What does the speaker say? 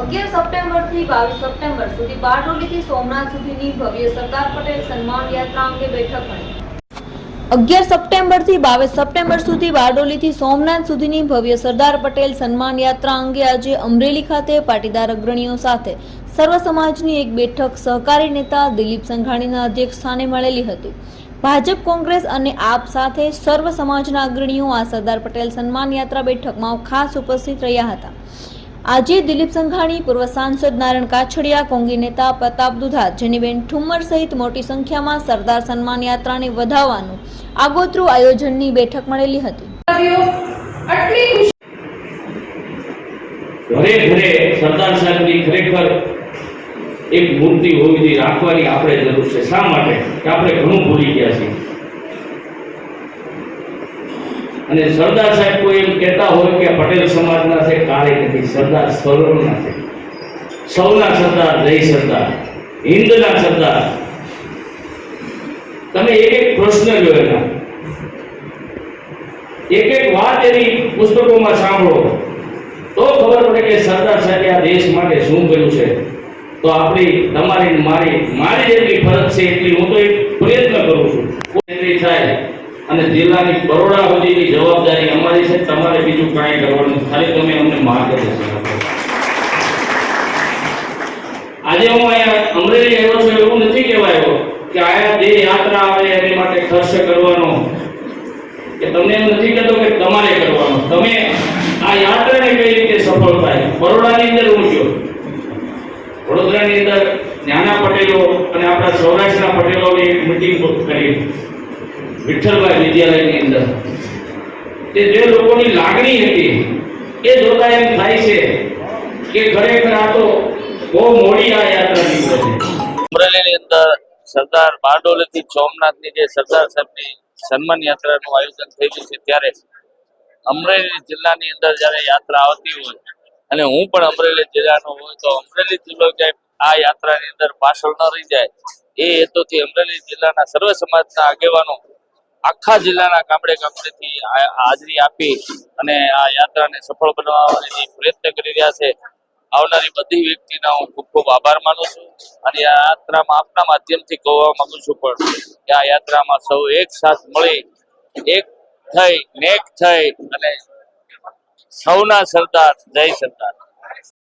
અગિયાર સપ્ટેમ્બરથી બાવીસ સપ્ટેમ્બર સુધી બારડોલીથી સોમનાથ સુધીની ભવ્ય સરદાર પટેલ સન્માન યાત્રા અંગે બેઠક મળી. અગિયાર સપ્ટેમ્બરથી બાવીસ સપ્ટેમ્બર સુધી બારડોલીથી સોમનાથ સુધીની ભવ્ય સરદાર પટેલ સન્માન યાત્રા અંગે આજે અમરેલી ખાતે પાટીદાર અગ્રણીઓ સાથે સર્વ સમાજની એક બેઠક સહકારી નેતા દિલીપ સંઘાણીના અધ્યક્ષ સ્થાને મળેલી હતી. ભાજપ, કોંગ્રેસ અને આપ સાથે સર્વ સમાજના અગ્રણીઓ આ સરદાર પટેલ સન્માન યાત્રા બેઠકમાં ખાસ ઉપસ્થિત રહ્યા હતા. આજે દિલીપ સંઘાણી પૂર્વ સાંસદ નારાયણ કાછડિયા કોંગી નેતા પ્રતાપ દુધા જેનીબેન ઠુમ્મર સહિત મોટી સંખ્યામાં સરદાર સન્માન યાત્રાને વધાવવાનું આગોતરું આયોજનની બેઠક મળેલી હતી. ઘરે ઘરે સરદાર સાહેબની ખરેખર એક મૂર્તિ હોવી જોઈએ રાખવાની આપણે જરૂર છે. શા માટે? કે આપણે ઘણું ભૂલી ગયા છીએ. અને સરદાર સાહેબ કોઈ એમ કહેતા હોય કે પટેલ સમાજના નથી સરદાર સૌરવના છે સૌના સરદાર, જય સરદાર. હિન્દના સરદાર. તમે એક એક પ્રશ્ન જોયેલા એક એક વાત એની પુસ્તકોમાં સાંભળો. તો ખબર પડે કે સરદાર સાહેબે આ દેશ માટે શું કર્યું છે. તો આપણી, તમારી મારી મારી જેટલી ફરજ છે એટલી હું તો એક પ્રયત્ન કરું છું. થાય અને જિલ્લાની બરોડા સુધીની જવાબદારી અમારી છે, તમારે બીજું કાંઈ કરવાનું ખાલી તમે અમને માર્ગદર્શન આપો આજે હું અહીંયા અમરેલી આવ્યો છું એવું નથી કહેવાયો કે આયા જે યાત્રા આવે એની માટે ખર્ચ કરવાનો. કે તમને એમ નથી કહેતો કે તમારે કરવાનો. તમે આ યાત્રાને કઈ રીતે સફળ થાય? બરોડાની અંદર હું છું. વડોદરાની અંદર નાના પટેલો અને આપણા સૌરાષ્ટ્રના પટેલોની એક મિટિંગ કરી. વિઠ્ઠલભાઈ વિદ્યાલયની અંદર. તે જે લોકોની લાગણી હતી, એ જોતા એમ થાય છે કે ખરેખર આ તો બહુ મોડી આ યાત્રા નીકળે અમરેલીની અંદર સરદાર બારડોલીથી સોમનાથની જે સરદાર સાહેબની સન્માન યાત્રાનું આયોજન થયેલું છે, ત્યારે અમરેલી જિલ્લાની અંદર જ્યારે યાત્રા આવતી હોય, અને હું પણ અમરેલી જિલ્લાનો હોય, તો અમરેલી જિલ્લો ક્યાંય આ યાત્રાની અંદર પાછળ ન રહી જાય. એ હેતુથી અમરેલી જિલ્લાના સર્વ સમાજના આગેવાનો આખા જિલ્લાના ગામડે ગામડેથી હાજરી આપી અને આ યાત્રાને સફળ બનાવવાની પ્રયત્ન કરી રહ્યા છે. આવનારી બધી વ્યક્તિના હું ખૂબ ખૂબ આભાર માનું છું અને આ યાત્રામાં આપના માધ્યમથી કહેવા માંગુ છું પણ કે આ યાત્રામાં સૌ એક સાથ મળી, એક થઈ, નેક થઈ અને સૌના સરદાર જય સરદાર.